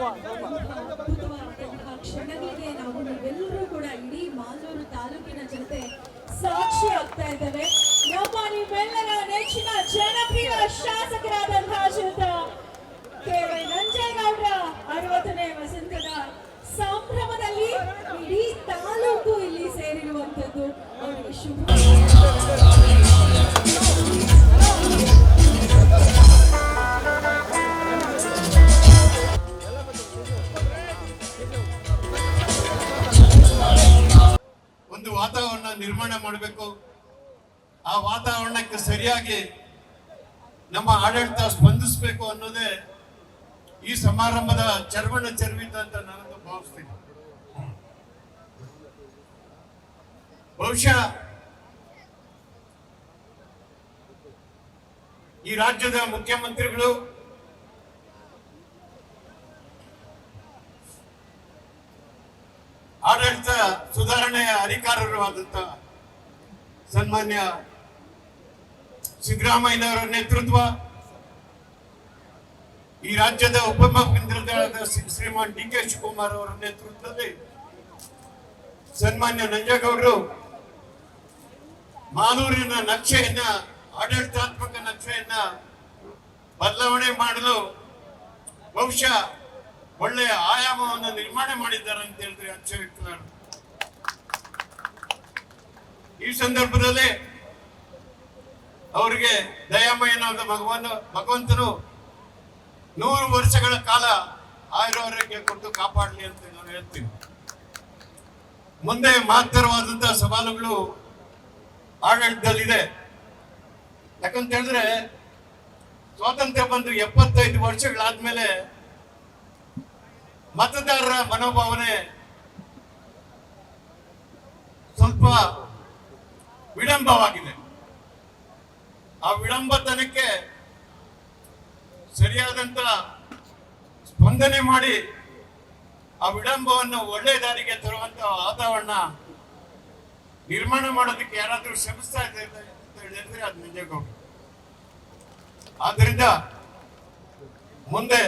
ಅದ್ಭುತವಾದಂತಹ ಕ್ಷಣಗಳಿಗೆ ನಾವು ನೀವೆಲ್ಲರೂ ಕೂಡ ಇಡೀ ಮಾಲೂರು ತಾಲೂಕಿನ ಜನತೆ ಸಾಕ್ಷಿ ಆಗ್ತಾ ಇದ್ದೇವೆ. ನಮ್ಮ ನಿಮ್ಮೆಲ್ಲರ ನೆಚ್ಚಿನ ಜನಪ್ರಿಯ ಶಾಸಕರಾದಂತಹ ಶ್ರೀಯುತ ಕೆ ವೈ ನಂಜೇಗೌಡರ ಅರವತ್ತನೇ ವಸಂತದ ಸಂಭ್ರಮದಲ್ಲಿ ಇಡೀ ತಾಲೂಕು ಇಲ್ಲಿ ಸೇರಿರುವಂತದ್ದು ಅವರಿಗೆ ಶುಭ ಒಂದು ವಾತಾವರಣ ನಿರ್ಮಾಣ ಮಾಡಬೇಕು. ಆ ವಾತಾವರಣಕ್ಕೆ ಸರಿಯಾಗಿ ನಮ್ಮ ಆಡಳಿತ ಸ್ಪಂದಿಸಬೇಕು ಅನ್ನೋದೇ ಈ ಸಮಾರಂಭದ ಚರ್ಮಣ ಚರ್ಮಿತ ಅಂತ ನಾನು ಭಾವಿಸ್ತೀನಿ. ಬಹುಶಃ ಈ ರಾಜ್ಯದ ಮುಖ್ಯಮಂತ್ರಿಗಳು ಆಡಳಿತ ಸುಧಾರಣೆಯ ಅಧಿಕಾರರು ಆದಂತ ಸನ್ಮಾನ್ಯ ಸಿದ್ದರಾಮಯ್ಯನವರ ನೇತೃತ್ವ ಈ ರಾಜ್ಯದ ಉಪಮುಖ್ಯಮಂತ್ರಿಗಳಾದ ಶ್ರೀ- ಶ್ರೀಮಾನ್ ಡಿ ಕೆ ಶಿವಕುಮಾರ್ ಅವರ ನೇತೃತ್ವದಲ್ಲಿ ಸನ್ಮಾನ್ಯ ನಂಜೇಗೌಡರು ಮಾನೂರಿನ ನಕ್ಷೆಯನ್ನ, ಆಡಳಿತಾತ್ಮಕ ನಕ್ಷೆಯನ್ನ ಬದಲಾವಣೆ ಮಾಡಲು ಬಹುಶಃ ಒಳ್ಳೆಯ ಆಯಾಮವನ್ನು ನಿರ್ಮಾಣ ಮಾಡಿದ್ದಾರೆ ಅಂತ ಹೇಳಿದ್ರೆ ನಾನು. ಈ ಸಂದರ್ಭದಲ್ಲಿ ಅವರಿಗೆ ದಯಾಮಯನಾದ ಭಗವಾನ್ ಭಗವಂತನು ನೂರು ವರ್ಷಗಳ ಕಾಲ ಆಯುರಾರೋಗ್ಯ ಕೊಟ್ಟು ಕಾಪಾಡಲಿ ಅಂತ ನಾನು ಹೇಳ್ತೀನಿ. ಮುಂದೆ ಮಹತ್ತರವಾದಂತಹ ಸವಾಲುಗಳು ಆಡಳಿತದಲ್ಲಿದೆ. ಯಾಕಂತ ಹೇಳಿದ್ರೆ ಸ್ವಾತಂತ್ರ್ಯ ಬಂದು ಎಪ್ಪತ್ತೈದು ವರ್ಷಗಳಾದ್ಮೇಲೆ ಮತದಾರರ ಮನೋಭಾವನೆ ಸ್ವಲ್ಪ ವಿಳಂಬವಾಗಿದೆ. ಆ ವಿಳಂಬತನಕ್ಕೆ ಸರಿಯಾದಂತ ಸ್ಪಂದನೆ ಮಾಡಿ ಆ ವಿಳಂಬವನ್ನು ಒಳ್ಳೆ ದಾರಿಗೆ ತರುವಂತ ವಾತಾವರಣ ನಿರ್ಮಾಣ ಮಾಡೋದಕ್ಕೆ ಯಾರಾದರೂ ಶ್ರಮಿಸ್ತಾ ಇದ್ದಾರೆ ಅಂತ ಹೇಳಿದ್ರೆ ಅದು ನಿಜಕ್ಕೂ. ಆದ್ರಿಂದ ಮುಂದೆ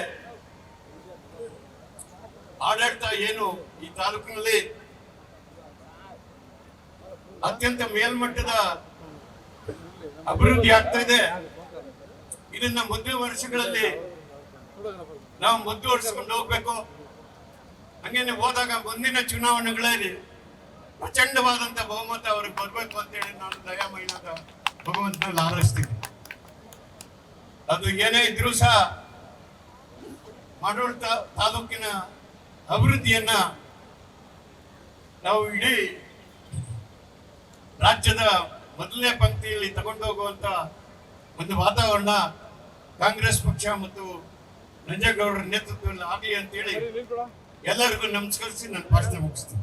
ಆಡಳಿತ ಏನು ಈ ತಾಲೂಕಿನಲ್ಲಿ ಅತ್ಯಂತ ಮೇಲ್ಮಟ್ಟದ ಅಭಿವೃದ್ಧಿ ಆಗ್ತಾ ಇದೆ. ಇದನ್ನ ಮುಂದಿನ ವರ್ಷಗಳಲ್ಲಿ ನಾವು ಮುಂದುವರಿಸಿಕೊಂಡು ಹೋಗ್ಬೇಕು. ಹಂಗೇನೆ ಹೋದಾಗ ಮುಂದಿನ ಚುನಾವಣೆಗಳಲ್ಲಿ ಪ್ರಚಂಡವಾದಂತ ಬಹುಮತ ಅವ್ರಿಗೆ ಬರ್ಬೇಕು ಅಂತೇಳಿ ನಾನು ದಯಾಮಯನಾದ ಭಗವಂತನಲ್ಲಿ ಆರೈಸ್ತೀನಿ. ಅದು ಏನೇ ಇದ್ರೂ ಸಹ ಮಾಡೂರು ತಾ- ತಾಲೂಕಿನ ಅಭಿವೃದ್ಧಿಯನ್ನ ನಾವು ಇಡೀ ರಾಜ್ಯದ ಮೊದಲನೇ ಪಂಕ್ತಿಯಲ್ಲಿ ತಗೊಂಡು ಹೋಗುವಂತ ಒಂದು ವಾತಾವರಣ ಕಾಂಗ್ರೆಸ್ ಪಕ್ಷ ಮತ್ತು ನಂಜೇಗೌಡರ ನೇತೃತ್ವದಲ್ಲಿ ಆಗಲಿ ಅಂತೇಳಿ ಎಲ್ಲರಿಗೂ ನಮಸ್ಕರಿಸಿ ನನ್ನ ಭಾಷಣ ಮುಗಿಸ್ತೀನಿ.